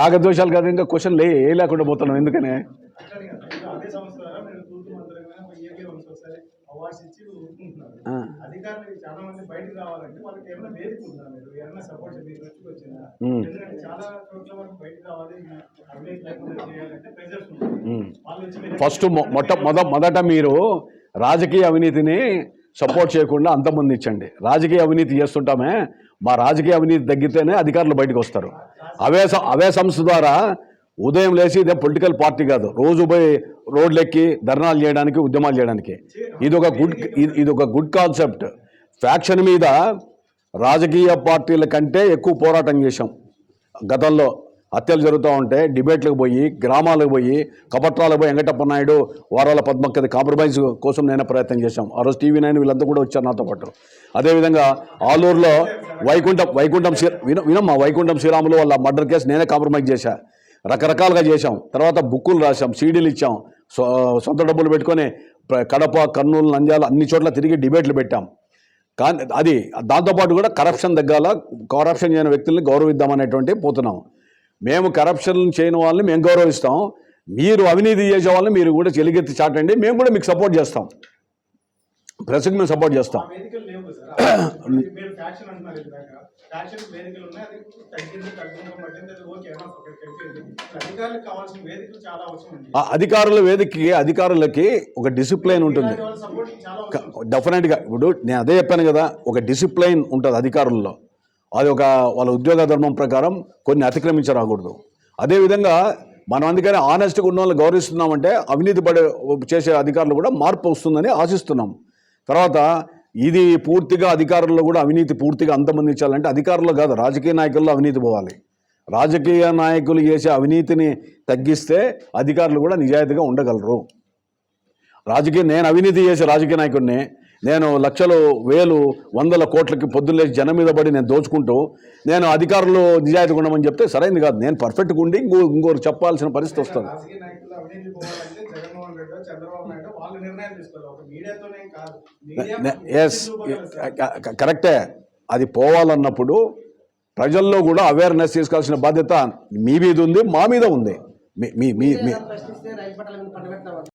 రాగద్వేషాలు కాదు ఇంకా క్వశ్చన్ లే ఏ లేకుండా పోతున్నాం ఎందుకనే? ఫస్ట్ మొట్ట మొద మొదట మీరు రాజకీయ అవినీతిని సపోర్ట్ చేయకుండా అంతమందించండి రాజకీయ అవినీతి చేస్తుంటామే. మా రాజకీయ అవినీతి తగ్గితేనే అధికారులు బయటకు వస్తారు. అవే అవే సంస్థ ద్వారా ఉదయం లేచి ఇదే పొలిటికల్ పార్టీ కాదు. రోజు పోయి రోడ్లెక్కి ధర్నాలు చేయడానికి ఉద్యమాలు చేయడానికి. ఇది ఒక గుడ్ ఇది- ఇది ఒక గుడ్ కాన్సెప్ట్. ఫ్యాక్షన్ మీద రాజకీయ పార్టీల కంటే ఎక్కువ పోరాటం చేశాం గతంలో. హత్యలు జరుగుతూ ఉంటే డిబేట్లకు పోయి గ్రామాలకు పోయి కపట్రాలకు పోయి వెంకటప్ప నాయుడు వారాల పద్మక్కది కాంప్రమైజ్ కోసం నేను ప్రయత్నం చేశాం. ఆ రోజు టీవీ నైన్ వీళ్ళంతా కూడా వచ్చారు నాతో పాటు. అదేవిధంగా ఆలూరులో వైకుంఠం వైకుంఠం శ్రీ విన వినమ్మా వైకుంఠం శ్రీరాములు వాళ్ళ మర్డర్ కేసు నేనే కాంప్రమైజ్ చేశా. రకరకాలుగా చేశాం. తర్వాత బుక్కులు రాశాం సీడీలు ఇచ్చాం సొ సొంత డబ్బులు పెట్టుకొని కడప కర్నూలు నంద్యాల అన్ని చోట్ల తిరిగి డిబేట్లు పెట్టాం. కానీ అది దాంతోపాటు కూడా కరప్షన్ తగ్గాల కరప్షన్ చేయని వ్యక్తుల్ని గౌరవిద్దామనేటువంటి పోతున్నాం. మేము కరప్షన్ చేయని వాళ్ళని మేము గౌరవిస్తాం. మీరు అవినీతి చేసే వాళ్ళని మీరు కూడా చెలిగెత్తి చాటండి. మేము కూడా మీకు సపోర్ట్ చేస్తాం. ప్రెస్కి మేము సపోర్ట్ చేస్తాం. అధికారుల వేదికకి అధికారులకి ఒక డిసిప్లైన్ ఉంటుంది. డెఫినెట్గా ఇప్పుడు నేను అదే చెప్పాను కదా ఒక డిసిప్లైన్ ఉంటుంది అధికారుల్లో. అది ఒక వాళ్ళ ఉద్యోగ ధర్మం ప్రకారం కొన్ని అతిక్రమించరాకూడదు. అదేవిధంగా మనం అందుకని ఆనెస్ట్గా ఉన్న వాళ్ళని గౌరవిస్తున్నామంటే అవినీతి పడే చేసే అధికారులు కూడా మార్పు వస్తుందని ఆశిస్తున్నాం. తర్వాత ఇది పూర్తిగా అధికారుల్లో కూడా అవినీతి పూర్తిగా అంతమందించాలంటే అధికారుల్లో కాదు రాజకీయ నాయకుల్లో అవినీతి పోవాలి. రాజకీయ నాయకులు చేసే అవినీతిని తగ్గిస్తే అధికారులు కూడా నిజాయితీగా ఉండగలరు. రాజకీయ నేను అవినీతి చేసే రాజకీయ నాయకుడిని నేను లక్షలు వేలు వందల కోట్లకి పొద్దున్నేసి జనం మీద పడి నేను దోచుకుంటూ నేను అధికారులు నిజాయితీగా ఉండమని చెప్తే సరైనది కాదు. నేను పర్ఫెక్ట్గా ఉండి ఇంకో ఇంకోరు చెప్పాల్సిన పరిస్థితి వస్తుంది. రాజకీయ నాయకులు అవినీతి పోవాలంటే జగన్మోహన్ రెడ్డి చంద్రబాబు నాయుడు వాళ్ళు నిర్ణయం తీసుకోవాలి. ఒక మీడియాతోనే కాదు. మీడియా ఎస్ కరెక్టే. అది పోవాలన్నప్పుడు ప్రజల్లో కూడా అవేర్నెస్ తీసుకోవాల్సిన బాధ్యత మీ మీద ఉంది మా మీద ఉంది. మీ మీ మీ